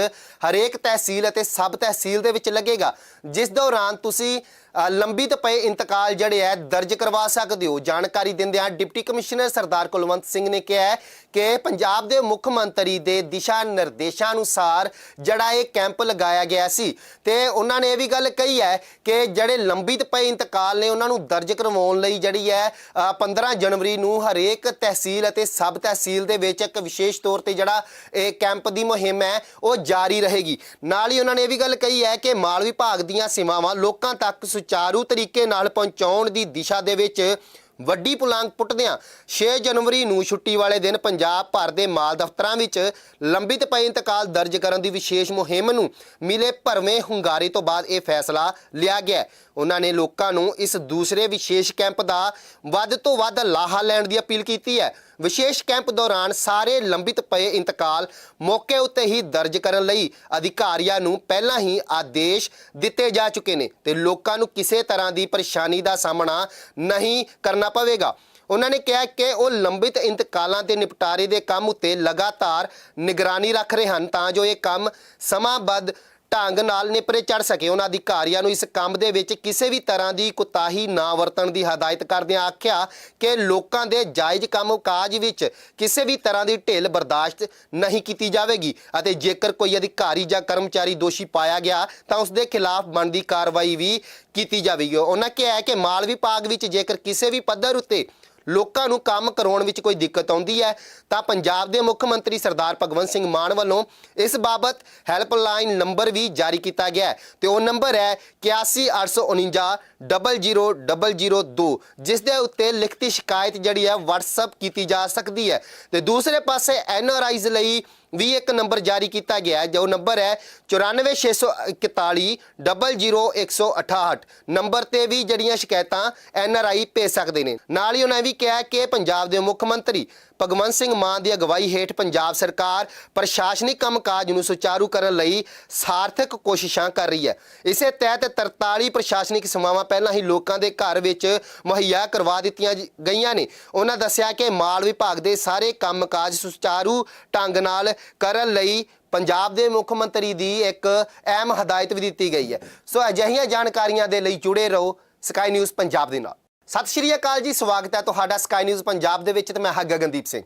ਹਰੇਕ ਤਹਿਸੀਲ ਅਤੇ ਸਬ ਤਹਿਸੀਲ ਦੇ ਵਿੱਚ ਲੱਗੇਗਾ। ਜਿਸ ਦੌਰਾਨ ਤੁਸੀਂ ਲੰਬਿਤ ਪਏ ਇੰਤਕਾਲ ਜਿਹੜੇ ਹੈ ਦਰਜ ਕਰਵਾ ਸਕਦੇ ਹੋ। ਜਾਣਕਾਰੀ ਦਿੰਦਿਆਂ ਡਿਪਟੀ ਕਮਿਸ਼ਨਰ ਸਰਦਾਰ ਕੁਲਵੰਤ ਸਿੰਘ ਨੇ ਕਿਹਾ ਕਿ ਪੰਜਾਬ ਦੇ ਮੁੱਖ ਮੰਤਰੀ ਦੇ ਦਿਸ਼ਾ ਨਿਰਦੇਸ਼ਾਂ ਅਨੁਸਾਰ ਜਿਹੜਾ ਇਹ ਕੈਂਪ ਲਗਾਇਆ ਗਿਆ ਸੀ। ਤੇ ਉਹਨਾਂ ਨੇ ਇਹ ਵੀ ਗੱਲ ਕਹੀ ਹੈ ਕਿ ਜਿਹੜੇ ਲੰਬਿਤ ਪਏ ਇੰਤਕਾਲ ਨੇ ਉਹਨਾਂ ਨੂੰ ਦਰਜ ਕਰਵਾਉਣ ਲਈ ਜਿਹੜੀ ਹੈ ਅ, 15 ਜਨਵਰੀ ਨੂੰ ਹਰੇਕ ਤਹਿਸੀਲ ਅਤੇ ਸਬ ਤਹਿਸੀਲ ਦੇ ਵਿੱਚ ਇੱਕ ਵਿਸ਼ੇਸ਼ ਤੌਰ ਤੇ ਜਿਹੜਾ ਇਹ ਕੈਂਪ ਦੀ ਮੁਹਿੰਮ ਹੈ ਉਹ ਜਾਰੀ ਰਹੇਗੀ। ਨਾਲ ਹੀ ਉਹਨਾਂ ਨੇ ਇਹ ਵੀ ਗੱਲ ਕਹੀ ਹੈ ਕਿ ਮਾਲ ਵਿਭਾਗ ਦੀਆਂ ਸੇਵਾਵਾਂ ਲੋਕਾਂ ਤੱਕ ਸੁਚਾਰੂ ਤਰੀਕੇ ਨਾਲ ਪਹੁੰਚਾਉਣ ਦੀ ਦਿਸ਼ਾ ਦੇ ਵਿੱਚ ਵੱਡੀ ਪੁਲਾਂਗ ਪੁੱਟਦਿਆਂ 6 ਜਨਵਰੀ ਨੂੰ ਛੁੱਟੀ ਵਾਲੇ ਦਿਨ ਪੰਜਾਬ ਭਰ ਦੇ ਮਾਲ ਦਫ਼ਤਰਾਂ ਵਿੱਚ ਲੰਬਿਤ ਪਏ ਇੰਤਕਾਲ ਦਰਜ ਕਰਨ ਦੀ ਵਿਸ਼ੇਸ਼ ਮੁਹਿੰਮ ਨੂੰ ਮਿਲੇ ਭਰਵੇਂ ਹੁੰਗਾਰੇ ਤੋਂ ਬਾਅਦ ਇਹ ਫੈਸਲਾ ਲਿਆ ਗਿਆ ਉਹਨਾਂ ਨੇ ਲੋਕਾਂ ਨੂੰ ਇਸ ਦੂਸਰੇ ਵਿਸ਼ੇਸ਼ ਕੈਂਪ ਦਾ ਵੱਧ ਤੋਂ ਵੱਧ ਲਾਹਾ ਲੈਣ ਦੀ ਅਪੀਲ ਕੀਤੀ ਹੈ। ਵਿਸ਼ੇਸ਼ ਕੈਂਪ ਦੌਰਾਨ ਸਾਰੇ ਲੰਬਿਤ ਪਏ ਇੰਤਕਾਲ ਮੌਕੇ ਉੱਤੇ ਹੀ ਦਰਜ ਕਰਨ ਲਈ ਅਧਿਕਾਰੀਆਂ ਨੂੰ ਪਹਿਲਾਂ ਹੀ ਆਦੇਸ਼ ਦਿੱਤੇ ਜਾ ਚੁੱਕੇ ਨੇ ਤੇ ਲੋਕਾਂ ਨੂੰ ਕਿਸੇ ਤਰ੍ਹਾਂ ਦੀ ਪਰੇਸ਼ਾਨੀ ਦਾ ਸਾਹਮਣਾ ਨਹੀਂ ਕਰਨਾ ਪਵੇਗਾ। ਉਹਨਾਂ ਨੇ ਕਿਹਾ ਕਿ ਉਹ ਲੰਬਿਤ ਇੰਤਕਾਲਾਂ ਦੇ ਨਿਪਟਾਰੇ ਦੇ ਕੰਮ ਉੱਤੇ ਲਗਾਤਾਰ ਨਿਗਰਾਨੀ ਰੱਖ ਰਹੇ ਹਨ, ਤਾਂ ਜੋ ਇਹ ਕੰਮ ਸਮਾਂਬੱਧ ਢੰਗ ਨਾਲ ਨਿਪਰੇ ਚੜ ਸਕੇ। ਉਹਨਾਂ ਅਧਿਕਾਰੀਆਂ ਨੂੰ ਇਸ ਕੰਮ ਦੇ ਵਿੱਚ ਕਿਸੇ ਵੀ ਤਰ੍ਹਾਂ ਦੀ ਕੁਤਾਹੀ ਨਾ ਵਰਤਣ ਦੀ ਹਦਾਇਤ ਕਰਦਿਆਂ ਆਖਿਆ ਕਿ ਲੋਕਾਂ ਦੇ ਜਾਇਜ਼ ਕੰਮ ਕਾਜ ਵਿੱਚ ਕਿਸੇ ਵੀ ਤਰ੍ਹਾਂ ਦੀ ਢਿੱਲ ਬਰਦਾਸ਼ਤ ਨਹੀਂ ਕੀਤੀ ਜਾਵੇਗੀ ਅਤੇ ਜੇਕਰ ਕੋਈ ਅਧਿਕਾਰੀ ਜਾਂ ਕਰਮਚਾਰੀ ਦੋਸ਼ੀ ਪਾਇਆ ਗਿਆ ਤਾਂ ਉਸ ਦੇ ਖਿਲਾਫ ਬਣਦੀ ਕਾਰਵਾਈ ਵੀ ਕੀਤੀ ਜਾਵੇਗੀ। ਉਹਨਾਂ ਕਿਹਾ ਹੈ ਕਿ ਮਾਲ ਵਿਭਾਗ ਵਿੱਚ ਜੇਕਰ ਕਿਸੇ ਵੀ ਪੱਧਰ ਉੱਤੇ ਲੋਕਾਂ ਨੂੰ ਕੰਮ ਕਰਾਉਣ ਵਿੱਚ ਕੋਈ ਦਿੱਕਤ ਆਉਂਦੀ ਹੈ, ਤਾਂ ਪੰਜਾਬ ਦੇ ਮੁੱਖ ਮੰਤਰੀ ਸਰਦਾਰ ਭਗਵੰਤ ਸਿੰਘ ਮਾਨ ਵੱਲੋਂ ਇਸ ਬਾਬਤ ਹੈਲਪਲਾਈਨ ਨੰਬਰ ਵੀ ਜਾਰੀ ਕੀਤਾ ਗਿਆ ਹੈ ਤੇ ਉਹ ਨੰਬਰ ਹੈ 8189900002 ਜਿਸ ਦੇ ਉੱਤੇ ਲਿਖਤੀ ਸ਼ਿਕਾਇਤ ਜਿਹੜੀ ਹੈ, WhatsApp ਕੀਤੀ ਜਾ ਸਕਦੀ ਹੈ। ਤੇ ਦੂਸਰੇ ਪਾਸੇ ਐਨਆਰਆਈਜ਼ ਲਈ ਵੀ ਇੱਕ ਨੰਬਰ ਜਾਰੀ ਕੀਤਾ ਗਿਆ ਹੈ, ਜੋ ਨੰਬਰ ਹੈ 9464100168 ਨੰਬਰ ਤੇ ਵੀ ਜਿਹੜੀਆਂ ਸ਼ਿਕਾਇਤਾਂ ਐਨਆਰਆਈ ਭੇਜ ਸਕਦੇ ਨੇ। ਨਾਲ ਹੀ ਉਹਨਾਂ ਇਹ ਵੀ ਕਿਹਾ ਕਿ ਪੰਜਾਬ ਦੇ ਮੁੱਖ ਮੰਤਰੀ ਭਗਵੰਤ ਸਿੰਘ ਮਾਨ ਦੀ ਅਗਵਾਈ ਹੇਠ ਪੰਜਾਬ ਸਰਕਾਰ ਪ੍ਰਸ਼ਾਸਨਿਕ ਕੰਮਕਾਜ ਨੂੰ ਸੁਚਾਰੂ ਕਰਨ ਲਈ ਸਾਰਥਕ ਕੋਸ਼ਿਸ਼ਾਂ ਕਰ ਰਹੀ ਹੈ। ਇਸੇ ਤਹਿਤ 43 ਪ੍ਰਸ਼ਾਸਨਿਕ ਸੇਵਾਵਾਂ ਪਹਿਲਾਂ ਹੀ ਲੋਕਾਂ ਦੇ ਘਰ ਵਿੱਚ ਮੁਹੱਈਆ ਕਰਵਾ ਦਿੱਤੀਆਂ ਗਈਆਂ ਨੇ। ਉਹਨਾਂ ਦੱਸਿਆ ਕਿ ਮਾਲ ਵਿਭਾਗ ਦੇ ਸਾਰੇ ਕੰਮਕਾਜ ਸੁਚਾਰੂ ਢੰਗ ਨਾਲ ਕਰਨ ਲਈ ਪੰਜਾਬ ਦੇ ਮੁੱਖ ਮੰਤਰੀ ਦੀ ਇੱਕ ਅਹਿਮ ਹਦਾਇਤ ਵੀ ਦਿੱਤੀ ਗਈ ਹੈ। ਸੋ ਅਜਿਹੀਆਂ ਜਾਣਕਾਰੀਆਂ ਦੇ ਲਈ ਜੁੜੇ ਰਹੋ ਸਕਾਈ ਨਿਊਜ਼ ਪੰਜਾਬ ਦੇ ਨਾਲ। ਸਤਿ ਸ਼੍ਰੀ ਅਕਾਲ ਜੀ, ਸਵਾਗਤ ਹੈ ਤੁਹਾਡਾ ਸਕਾਈ ਨਿਊਜ਼ ਪੰਜਾਬ ਦੇ ਵਿੱਚ ਤੇ ਮੈਂ ਹਾਂ ਗਗਨਦੀਪ ਸਿੰਘ।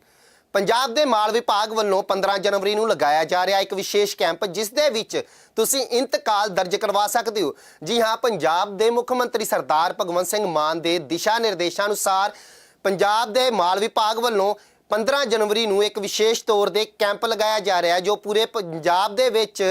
ਪੰਜਾਬ ਦੇ ਮਾਲ ਵਿਭਾਗ ਵੱਲੋਂ 15 ਜਨਵਰੀ ਨੂੰ ਲਗਾਇਆ ਜਾ ਰਿਹਾ ਇੱਕ ਵਿਸ਼ੇਸ਼ ਕੈਂਪ, ਜਿਸ ਦੇ ਵਿੱਚ ਤੁਸੀਂ ਇੰਤਕਾਲ ਦਰਜ ਕਰਵਾ ਸਕਦੇ ਹੋ। ਜੀ ਹਾਂ, ਪੰਜਾਬ ਦੇ ਮੁੱਖ ਮੰਤਰੀ ਸਰਦਾਰ ਭਗਵੰਤ ਸਿੰਘ ਮਾਨ ਦੇ ਦਿਸ਼ਾ ਨਿਰਦੇਸ਼ਾਂ ਅਨੁਸਾਰ ਪੰਜਾਬ ਦੇ ਮਾਲ ਵਿਭਾਗ ਵੱਲੋਂ 15 ਜਨਵਰੀ ਨੂੰ ਇੱਕ ਵਿਸ਼ੇਸ਼ ਤੌਰ 'ਤੇ ਕੈਂਪ ਲਗਾਇਆ ਜਾ ਰਿਹਾ ਹੈ ਜੋ ਪੂਰੇ ਪੰਜਾਬ ਦੇ ਵਿੱਚ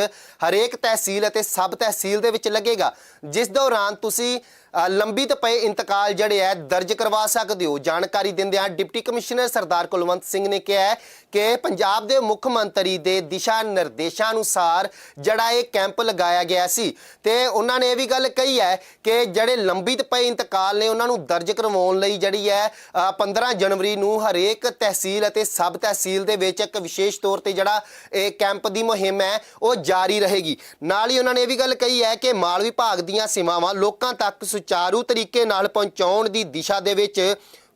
ਹਰੇਕ ਤਹਿਸੀਲ ਅਤੇ ਸਬ ਤਹਿਸੀਲ ਦੇ ਵਿੱਚ ਲੱਗੇਗਾ। ਜਿਸ ਦੌਰਾਨ ਤੁਸੀਂ ਲੰਬਿਤ ਪਏ ਇੰਤਕਾਲ ਜਿਹੜੇ ਹੈ ਦਰਜ ਕਰਵਾ ਸਕਦੇ ਹੋ। ਜਾਣਕਾਰੀ ਦਿੰਦਿਆਂ ਡਿਪਟੀ ਕਮਿਸ਼ਨਰ ਸਰਦਾਰ ਕੁਲਵੰਤ ਸਿੰਘ ਨੇ ਕਿਹਾ ਹੈ ਕਿ ਪੰਜਾਬ ਦੇ ਮੁੱਖ ਮੰਤਰੀ ਦੇ ਦਿਸ਼ਾ ਨਿਰਦੇਸ਼ਾਂ ਅਨੁਸਾਰ ਜਿਹੜਾ ਇਹ ਕੈਂਪ ਲਗਾਇਆ ਗਿਆ ਸੀ ਤੇ ਉਹਨਾਂ ਨੇ ਇਹ ਵੀ ਗੱਲ ਕਹੀ ਹੈ ਕਿ ਜਿਹੜੇ ਲੰਬਿਤ ਪਏ ਇੰਤਕਾਲ ਨੇ ਉਹਨਾਂ ਨੂੰ ਦਰਜ ਕਰਵਾਉਣ ਲਈ ਜਿਹੜੀ ਹੈ ਅ, 15 ਜਨਵਰੀ ਨੂੰ ਹਰੇਕ ਤਹਿਸੀਲ ਅਤੇ ਸਬ ਤਹਿਸੀਲ ਦੇ ਵਿੱਚ ਇੱਕ ਵਿਸ਼ੇਸ਼ ਤੌਰ ਤੇ ਜਿਹੜਾ ਇਹ ਕੈਂਪ ਦੀ ਮੁਹਿੰਮ ਹੈ ਉਹ ਜਾਰੀ ਰਹੇਗੀ। ਨਾਲ ਹੀ ਉਹਨਾਂ ਨੇ ਇਹ ਵੀ ਗੱਲ ਕਹੀ ਹੈ ਕਿ ਮਾਲ ਵਿਭਾਗ ਦੀਆਂ ਸੇਵਾਵਾਂ ਲੋਕਾਂ ਤੱਕ ਸੁਚਾਰੂ ਤਰੀਕੇ ਨਾਲ ਪਹੁੰਚਾਉਣ ਦੀ ਦਿਸ਼ਾ ਦੇ ਵਿੱਚ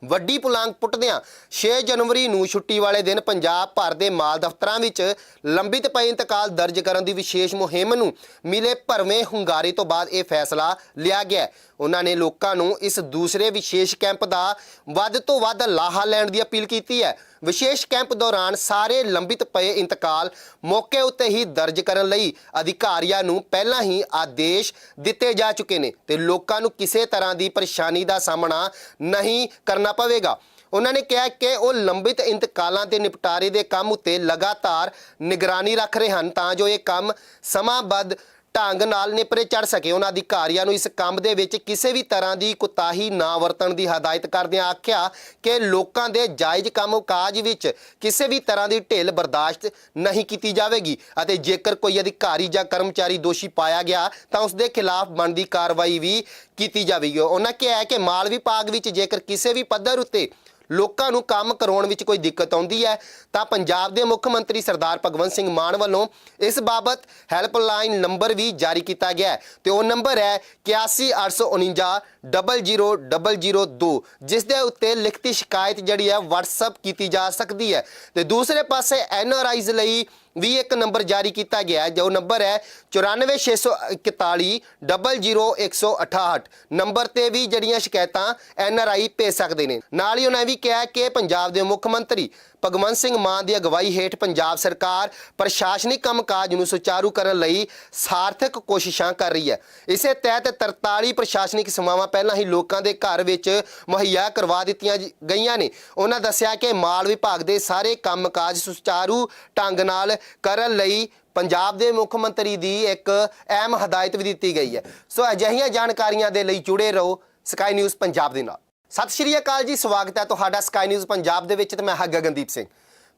ਵੱਡੀ ਪੁਲਾਂਗ ਪੁੱਟਦਿਆਂ 6 ਜਨਵਰੀ ਨੂੰ ਛੁੱਟੀ ਵਾਲੇ ਦਿਨ ਪੰਜਾਬ ਭਰ ਦੇ ਮਾਲ ਦਫ਼ਤਰਾਂ ਵਿੱਚ ਲੰਬਿਤ ਪਏ ਇੰਤਕਾਲ ਦਰਜ ਕਰਨ ਦੀ ਵਿਸ਼ੇਸ਼ ਮੁਹਿੰਮ ਨੂੰ ਮਿਲੇ ਭਰਵੇਂ ਹੁੰਗਾਰੇ ਤੋਂ ਬਾਅਦ ਇਹ ਫੈਸਲਾ ਲਿਆ ਗਿਆ ਉਹਨਾਂ ਨੇ ਲੋਕਾਂ ਨੂੰ ਇਸ ਦੂਸਰੇ ਵਿਸ਼ੇਸ਼ ਕੈਂਪ ਦਾ ਵੱਧ ਤੋਂ ਵੱਧ ਲਾਹਾ ਲੈਣ ਦੀ ਅਪੀਲ ਕੀਤੀ ਹੈ। ਵਿਸ਼ੇਸ਼ ਕੈਂਪ ਦੌਰਾਨ ਸਾਰੇ ਲੰਬਿਤ ਪਏ ਇੰਤਕਾਲ ਮੌਕੇ ਉੱਤੇ ਹੀ ਦਰਜ ਕਰਨ ਲਈ ਅਧਿਕਾਰੀਆਂ ਨੂੰ ਪਹਿਲਾਂ ਹੀ ਆਦੇਸ਼ ਦਿੱਤੇ ਜਾ ਚੁੱਕੇ ਨੇ ਤੇ ਲੋਕਾਂ ਨੂੰ ਕਿਸੇ ਤਰ੍ਹਾਂ ਦੀ ਪਰੇਸ਼ਾਨੀ ਦਾ ਸਾਹਮਣਾ ਨਹੀਂ ਕਰਨਾ ਪਵੇਗਾ। ਉਹਨਾਂ ਨੇ ਕਿਹਾ ਕਿ ਉਹ ਲੰਬਿਤ ਇੰਤਕਾਲਾਂ ਦੇ ਨਿਪਟਾਰੇ ਦੇ ਕੰਮ ਉੱਤੇ ਲਗਾਤਾਰ ਨਿਗਰਾਨੀ ਰੱਖ ਰਹੇ ਹਨ ਤਾਂ ਜੋ ਇਹ ਕੰਮ ਸਮਾਂਬੱਧ ਢੰਗ ਨਾਲ ਨਿਪਰੇ ਚੜ ਸਕੇ। ਉਹਨਾਂ ਅਧਿਕਾਰੀਆਂ ਨੂੰ ਇਸ ਕੰਮ ਦੇ ਵਿੱਚ ਕਿਸੇ ਵੀ ਤਰ੍ਹਾਂ ਦੀ ਕੁਤਾਹੀ ਨਾ ਵਰਤਣ ਦੀ ਹਦਾਇਤ ਕਰਦਿਆਂ ਆਖਿਆ ਕਿ ਲੋਕਾਂ ਦੇ ਜਾਇਜ਼ ਕੰਮ ਕਾਜ ਵਿੱਚ ਕਿਸੇ ਵੀ ਤਰ੍ਹਾਂ ਦੀ ਢਿੱਲ ਬਰਦਾਸ਼ਤ ਨਹੀਂ ਕੀਤੀ ਜਾਵੇਗੀ ਅਤੇ ਜੇਕਰ ਕੋਈ ਅਧਿਕਾਰੀ ਜਾਂ ਕਰਮਚਾਰੀ ਦੋਸ਼ੀ ਪਾਇਆ ਗਿਆ ਤਾਂ ਉਸ ਦੇ ਖਿਲਾਫ ਬਣਦੀ ਕਾਰਵਾਈ ਵੀ ਕੀਤੀ ਜਾਵੇਗੀ। ਉਹਨਾਂ ਕਿਹਾ ਹੈ ਕਿ ਮਾਲ ਵਿਭਾਗ ਵਿੱਚ ਜੇਕਰ ਕਿਸੇ ਵੀ ਪੱਧਰ ਉੱਤੇ ਲੋਕਾਂ ਨੂੰ ਕੰਮ ਕਰਾਉਣ ਵਿੱਚ ਕੋਈ ਦਿੱਕਤ ਆਉਂਦੀ ਹੈ, ਤਾਂ ਪੰਜਾਬ ਦੇ ਮੁੱਖ ਮੰਤਰੀ ਸਰਦਾਰ ਭਗਵੰਤ ਸਿੰਘ ਮਾਨ ਵੱਲੋਂ ਇਸ ਬਾਬਤ ਹੈਲਪਲਾਈਨ ਨੰਬਰ ਵੀ ਜਾਰੀ ਕੀਤਾ ਗਿਆ ਹੈ ਤੇ ਉਹ ਨੰਬਰ ਹੈ 8189900002 ਜਿਸ ਦੇ ਉੱਤੇ ਲਿਖਤੀ ਸ਼ਿਕਾਇਤ ਜਿਹੜੀ ਹੈ, WhatsApp ਕੀਤੀ ਜਾ ਸਕਦੀ ਹੈ। ਤੇ ਦੂਸਰੇ ਪਾਸੇ ਐਨਆਰਆਈਜ਼ ਲਈ ਵੀ ਇੱਕ ਨੰਬਰ ਜਾਰੀ ਕੀਤਾ ਗਿਆ ਹੈ, ਜੋ ਨੰਬਰ ਹੈ 94641 00168 ਨੰਬਰ ਤੇ ਵੀ ਜਿਹੜੀਆਂ ਸ਼ਿਕਾਇਤਾਂ ਐਨ ਆਰ ਆਈ ਭੇਜ ਸਕਦੇ ਨੇ। ਨਾਲ ਹੀ ਉਹਨਾਂ ਵੀ ਕਿਹਾ ਕਿ ਪੰਜਾਬ ਦੇ ਮੁੱਖ ਮੰਤਰੀ ਭਗਵੰਤ ਸਿੰਘ ਮਾਨ ਦੀ ਅਗਵਾਈ ਹੇਠ ਪੰਜਾਬ ਸਰਕਾਰ ਪ੍ਰਸ਼ਾਸਨਿਕ ਕੰਮਕਾਜ ਨੂੰ ਸੁਚਾਰੂ ਕਰਨ ਲਈ ਸਾਰਥਕ ਕੋਸ਼ਿਸ਼ਾਂ ਕਰ ਰਹੀ ਹੈ। ਇਸੇ ਤਹਿਤ 43 ਪ੍ਰਸ਼ਾਸਨਿਕ ਸੇਵਾਵਾਂ ਪਹਿਲਾਂ ਹੀ ਲੋਕਾਂ ਦੇ ਘਰ ਵਿੱਚ ਮੁਹੱਈਆ ਕਰਵਾ ਦਿੱਤੀਆਂ ਗਈਆਂ ਨੇ। ਉਹਨਾਂ ਦੱਸਿਆ ਕਿ ਮਾਲ ਵਿਭਾਗ ਦੇ ਸਾਰੇ ਕੰਮਕਾਜ ਸੁਚਾਰੂ ਢੰਗ ਨਾਲ ਕਰਨ ਲਈ ਪੰਜਾਬ ਦੇ ਮੁੱਖ ਮੰਤਰੀ ਦੀ ਇੱਕ ਅਹਿਮ ਹਦਾਇਤ ਵੀ ਦਿੱਤੀ ਗਈ ਹੈ। ਸੋ ਅਜਿਹੀਆਂ ਜਾਣਕਾਰੀਆਂ ਦੇ ਲਈ ਜੁੜੇ ਰਹੋ। ਸਕਾਈ ਨਿਊਜ਼ ਪੰਜਾਬ ਦੇ ਨਾਲ। ਸਤਿ ਸ਼੍ਰੀ ਅਕਾਲ ਜੀ, ਸਵਾਗਤ ਹੈ ਤੁਹਾਡਾ ਸਕਾਈ ਨਿਊਜ਼ ਪੰਜਾਬ ਦੇ ਵਿੱਚ ਤੇ ਮੈਂ ਹਾਂ ਗਗਨਦੀਪ ਸਿੰਘ।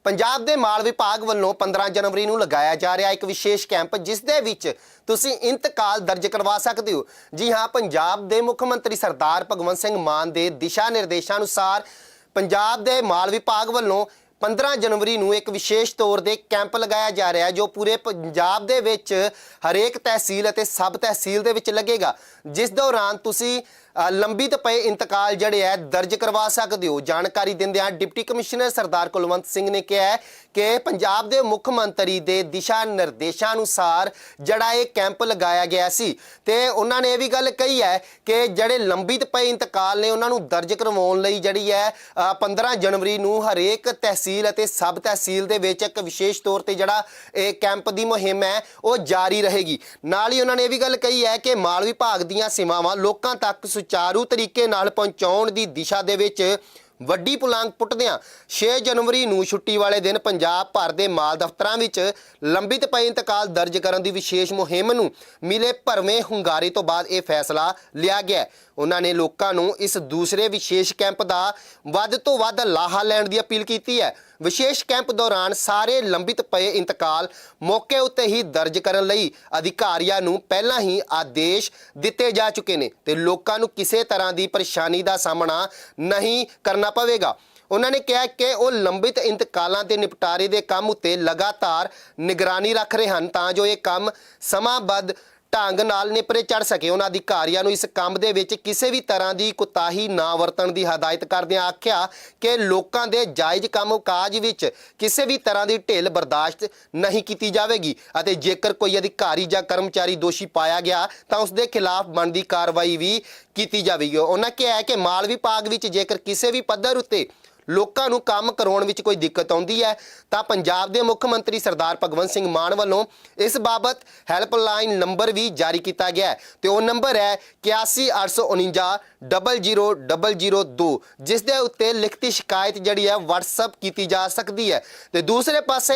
ਪੰਜਾਬ ਦੇ ਮਾਲ ਵਿਭਾਗ ਵੱਲੋਂ 15 ਜਨਵਰੀ ਨੂੰ ਲਗਾਇਆ ਜਾ ਰਿਹਾ ਇੱਕ ਵਿਸ਼ੇਸ਼ ਕੈਂਪ ਜਿਸ ਦੇ ਵਿੱਚ ਤੁਸੀਂ ਇੰਤਕਾਲ ਦਰਜ ਕਰਵਾ ਸਕਦੇ ਹੋ। ਜੀ ਹਾਂ, ਪੰਜਾਬ ਦੇ ਮੁੱਖ ਮੰਤਰੀ ਸਰਦਾਰ ਭਗਵੰਤ ਸਿੰਘ ਮਾਨ ਦੇ ਦਿਸ਼ਾ ਨਿਰਦੇਸ਼ਾਂ ਅਨੁਸਾਰ ਪੰਜਾਬ ਦੇ ਮਾਲ ਵਿਭਾਗ ਵੱਲੋਂ 15 ਜਨਵਰੀ ਨੂੰ ਇੱਕ ਵਿਸ਼ੇਸ਼ ਤੌਰ 'ਤੇ ਕੈਂਪ ਲਗਾਇਆ ਜਾ ਰਿਹਾ ਹੈ ਜੋ ਪੂਰੇ ਪੰਜਾਬ ਦੇ ਵਿੱਚ ਹਰੇਕ ਤਹਿਸੀਲ ਅਤੇ ਸਬ ਤਹਿਸੀਲ ਦੇ ਵਿੱਚ ਲੱਗੇਗਾ। ਜਿਸ ਦੌਰਾਨ ਤੁਸੀਂ ਅ, ਲੰਬਿਤ ਪਏ ਇੰਤਕਾਲ ਜਿਹੜੇ ਹੈ ਦਰਜ ਕਰਵਾ ਸਕਦੇ ਹੋ। ਜਾਣਕਾਰੀ ਦਿੰਦਿਆਂ ਡਿਪਟੀ ਕਮਿਸ਼ਨਰ ਸਰਦਾਰ ਕੁਲਵੰਤ ਸਿੰਘ ਨੇ ਕਿਹਾ ਕਿ ਪੰਜਾਬ ਦੇ ਮੁੱਖ ਮੰਤਰੀ ਦੇ ਦਿਸ਼ਾ ਨਿਰਦੇਸ਼ਾਂ ਅਨੁਸਾਰ ਜਿਹੜਾ ਇਹ ਕੈਂਪ ਲਗਾਇਆ ਗਿਆ ਸੀ ਤੇ ਉਹਨਾਂ ਨੇ ਇਹ ਵੀ ਗੱਲ ਕਹੀ ਹੈ ਕਿ ਜਿਹੜੇ ਲੰਬਿਤ ਪਏ ਇੰਤਕਾਲ ਨੇ ਉਹਨਾਂ ਨੂੰ ਦਰਜ ਕਰਵਾਉਣ ਲਈ ਜਿਹੜੀ ਹੈ ਅ, 15 ਜਨਵਰੀ ਨੂੰ ਹਰੇਕ ਤਹਿਸੀਲ ਅਤੇ ਸਬ ਤਹਿਸੀਲ ਦੇ ਵਿੱਚ ਇੱਕ ਵਿਸ਼ੇਸ਼ ਤੌਰ ਤੇ ਜਿਹੜਾ ਇਹ ਕੈਂਪ ਦੀ ਮੁਹਿੰਮ ਹੈ ਉਹ ਜਾਰੀ ਰਹੇਗੀ। ਨਾਲ ਹੀ ਉਹਨਾਂ ਨੇ ਇਹ ਵੀ ਗੱਲ ਕਹੀ ਹੈ ਕਿ ਮਾਲ ਵਿਭਾਗ ਦੀਆਂ ਸੇਵਾਵਾਂ ਲੋਕਾਂ ਤੱਕ ਸੁਚਾਰੂ ਤਰੀਕੇ ਨਾਲ ਪਹੁੰਚਾਉਣ ਦੀ ਦਿਸ਼ਾ ਦੇ ਵਿੱਚ ਵੱਡੀ ਪੁਲਾਂਗ ਪੁੱਟਦਿਆਂ 6 ਜਨਵਰੀ ਨੂੰ ਛੁੱਟੀ ਵਾਲੇ ਦਿਨ ਪੰਜਾਬ ਭਰ ਦੇ ਮਾਲ ਦਫ਼ਤਰਾਂ ਵਿੱਚ ਲੰਬਿਤ ਪਏ ਇੰਤਕਾਲ ਦਰਜ ਕਰਨ ਦੀ ਵਿਸ਼ੇਸ਼ ਮੁਹਿੰਮ ਨੂੰ ਮਿਲੇ ਭਰਵੇਂ ਹੁੰਗਾਰੇ ਤੋਂ ਬਾਅਦ ਇਹ ਫੈਸਲਾ ਲਿਆ ਗਿਆ ਉਹਨਾਂ ਨੇ ਲੋਕਾਂ ਨੂੰ ਇਸ ਦੂਸਰੇ ਵਿਸ਼ੇਸ਼ ਕੈਂਪ ਦਾ ਵੱਧ ਤੋਂ ਵੱਧ ਲਾਹਾ ਲੈਣ ਦੀ ਅਪੀਲ ਕੀਤੀ ਹੈ। ਵਿਸ਼ੇਸ਼ ਕੈਂਪ ਦੌਰਾਨ ਸਾਰੇ ਲੰਬਿਤ ਪਏ ਇੰਤਕਾਲ ਮੌਕੇ ਉੱਤੇ ਹੀ ਦਰਜ ਕਰਨ ਲਈ ਅਧਿਕਾਰੀਆਂ ਨੂੰ ਪਹਿਲਾਂ ਹੀ ਆਦੇਸ਼ ਦਿੱਤੇ ਜਾ ਚੁੱਕੇ ਨੇ ਤੇ ਲੋਕਾਂ ਨੂੰ ਕਿਸੇ ਤਰ੍ਹਾਂ ਦੀ ਪਰੇਸ਼ਾਨੀ ਦਾ ਸਾਹਮਣਾ ਨਹੀਂ ਕਰਨਾ ਪਵੇਗਾ। ਉਹਨਾਂ ਨੇ ਕਿਹਾ ਕਿ ਉਹ ਲੰਬਿਤ ਇੰਤਕਾਲਾਂ ਦੇ ਨਿਪਟਾਰੇ ਦੇ ਕੰਮ ਉੱਤੇ ਲਗਾਤਾਰ ਨਿਗਰਾਨੀ ਰੱਖ ਰਹੇ ਹਨ ਤਾਂ ਜੋ ਇਹ ਕੰਮ ਸਮਾਂਬੱਧ ਢੰਗ ਨਾਲ ਨਿਪਰੇ ਚੜ ਸਕੇ। ਉਹਨਾਂ ਅਧਿਕਾਰੀਆਂ ਨੂੰ ਇਸ ਕੰਮ ਦੇ ਵਿੱਚ ਕਿਸੇ ਵੀ ਤਰ੍ਹਾਂ ਦੀ ਕੁਤਾਹੀ ਨਾ ਵਰਤਣ ਦੀ ਹਦਾਇਤ ਕਰਦਿਆਂ ਆਖਿਆ ਕਿ ਲੋਕਾਂ ਦੇ ਜਾਇਜ਼ ਕੰਮਕਾਜ ਵਿੱਚ ਕਿਸੇ ਵੀ ਤਰ੍ਹਾਂ ਦੀ ਢਿੱਲ ਬਰਦਾਸ਼ਤ ਨਹੀਂ ਕੀਤੀ ਜਾਵੇਗੀ ਅਤੇ ਜੇਕਰ ਕੋਈ ਅਧਿਕਾਰੀ ਜਾਂ ਕਰਮਚਾਰੀ ਦੋਸ਼ੀ ਪਾਇਆ ਗਿਆ ਤਾਂ ਉਸ ਦੇ ਖਿਲਾਫ ਬਣਦੀ ਕਾਰਵਾਈ ਵੀ ਕੀਤੀ ਜਾਵੇਗੀ। ਉਹਨਾਂ ਕਿਹਾ ਹੈ ਕਿ ਮਾਲ ਵਿਭਾਗ ਵਿੱਚ ਜੇਕਰ ਕਿਸੇ ਵੀ ਪੱਧਰ ਉੱਤੇ ਲੋਕਾਂ ਨੂੰ ਕੰਮ ਕਰਾਉਣ ਵਿੱਚ ਕੋਈ ਦਿੱਕਤ ਆਉਂਦੀ ਹੈ, ਤਾਂ ਪੰਜਾਬ ਦੇ ਮੁੱਖ ਮੰਤਰੀ ਸਰਦਾਰ ਭਗਵੰਤ ਸਿੰਘ ਮਾਨ ਵੱਲੋਂ ਇਸ ਬਾਬਤ ਹੈਲਪਲਾਈਨ ਨੰਬਰ ਵੀ ਜਾਰੀ ਕੀਤਾ ਗਿਆ ਹੈ ਤੇ ਉਹ ਨੰਬਰ ਹੈ 8189900002 ਜਿਸ ਦੇ ਉੱਤੇ ਲਿਖਤੀ ਸ਼ਿਕਾਇਤ ਜਿਹੜੀ ਹੈ, WhatsApp ਕੀਤੀ ਜਾ ਸਕਦੀ ਹੈ। ਤੇ ਦੂਸਰੇ ਪਾਸੇ